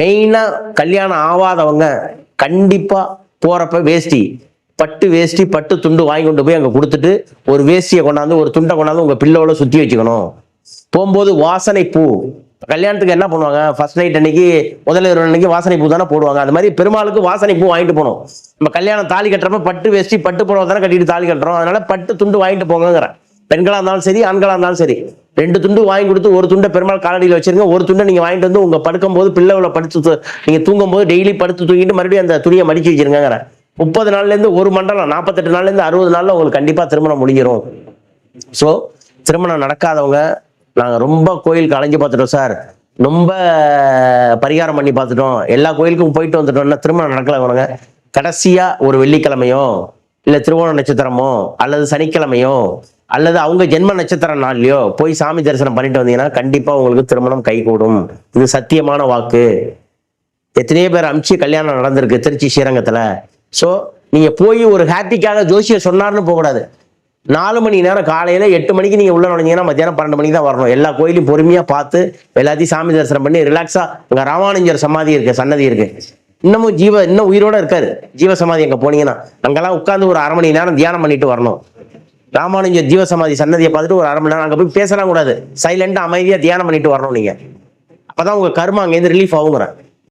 மெயினாக கல்யாணம் ஆகாதவங்க கண்டிப்பாக போகிறப்ப வேஷ்டி பட்டு வேஷ்டி பட்டு துண்டு வாங்கி கொண்டு போய் அங்கே கொடுத்துட்டு ஒரு வேஷ்டியை கொண்டாந்து ஒரு துண்டை கொண்டாந்து உங்கள் பில்லோவில் சுற்றி வச்சுக்கணும். போகும்போது வாசனை பூ. கல்யாணத்துக்கு என்ன பண்ணுவாங்க? ஃபர்ஸ்ட் நைட் அன்னைக்கு முதல் இரவு அன்னைக்கு வாசனை பூ தானே போடுவாங்க. அது மாதிரி பெருமாளுக்கு வாசனை பூ வாங்கிட்டு போகணும். நம்ம கல்யாணம் தாலி கட்டுறப்ப பட்டு வேஷ்டி பட்டு புடவை தானே கட்டிட்டு தாலி கட்டுறோம். அதனால பட்டு துண்டு வாங்கிட்டு போங்கிறேன் பெண்களாக இருந்தாலும் சரி ஆண்களாக இருந்தாலும் சரி ரெண்டு துண்டு வாங்கி கொடுத்து ஒரு துண்டை பெருமாள் காலடியில் வச்சிருங்க. ஒரு துண்டை நீங்கள் வாங்கிட்டு வந்து உங்கள் படுக்கும் போது பிள்ளைகளை படுத்து நீங்கள் தூங்கும்போது தூங்கும் போது டெய்லி படுத்து தூங்கிட்டு மறுபடியும் அந்த துணியை மடிச்சு வச்சிருங்க முப்பது நாள்லேருந்து ஒரு மண்டலம் நாற்பத்தெட்டு நாள்லேருந்து அறுபது நாளில் உங்களுக்கு கண்டிப்பாக திருமணம் முடிஞ்சிடும் ஸோ திருமணம் நடக்காதவங்க நாங்கள் ரொம்ப கோயிலுக்கு அலைஞ்சு பார்த்துட்டோம் சார். ரொம்ப பரிகாரம் பண்ணி பார்த்துட்டோம். எல்லா கோயிலுக்கும் போயிட்டு வந்துட்டோம்னா திருமணம் நடக்கலவனுங்க கடைசியாக ஒரு வெள்ளிக்கிழமையோ இல்லை திருவோண நட்சத்திரமோ அல்லது சனிக்கிழமையோ அல்லது அவங்க ஜென்ம நட்சத்திர நாள்லையோ போய் சாமி தரிசனம் பண்ணிட்டு வந்தீங்கன்னா கண்டிப்பா உங்களுக்கு திருமணம் கைகூடும். இது சத்தியமான வாக்கு. எத்தனையோ பேர் அமிச்சு கல்யாணம் நடந்திருக்கு திருச்சி ஸ்ரீரங்கத்துல. ஸோ நீங்க போய் ஒரு ஹாப்பிக்காக ஜோசியர் சொன்னார்னு போகக்கூடாது. நாலு மணி நேரம் காலையில எட்டு மணிக்கு நீங்க உள்ள நுழைஞ்சீங்கன்னா மத்தியானம் பன்னெண்டு மணிக்கு தான் வரணும். எல்லா கோயிலையும் பொறுமையா பார்த்து எல்லாத்தையும் சாமி தரிசனம் பண்ணி ரிலாக்ஸா அங்க ராமானுஜர் சமாதி இருக்கு சன்னதி இருக்கு. இன்னமும் ஜீவ இன்னும் உயிரோட இருக்காரு. ஜீவ சமாதி அங்க போனீங்கன்னா அங்கெல்லாம் உட்காந்து ஒரு அரை மணி நேரம் தியானம் பண்ணிட்டு வரணும். ராமானுஜ ஜீவ சமாதி சன்னதியை பார்த்துட்டு ஒரு அரை மணி நேரம் அங்கே போய் பேசலாம் கூடாது. சைலண்டாக அமைதியாக தியானம் பண்ணிட்டு வரணும் நீங்கள் அப்போதான் உங்கள் கர்மம் அங்கேருந்து ரிலீஃப் ஆகுங்கிறேன்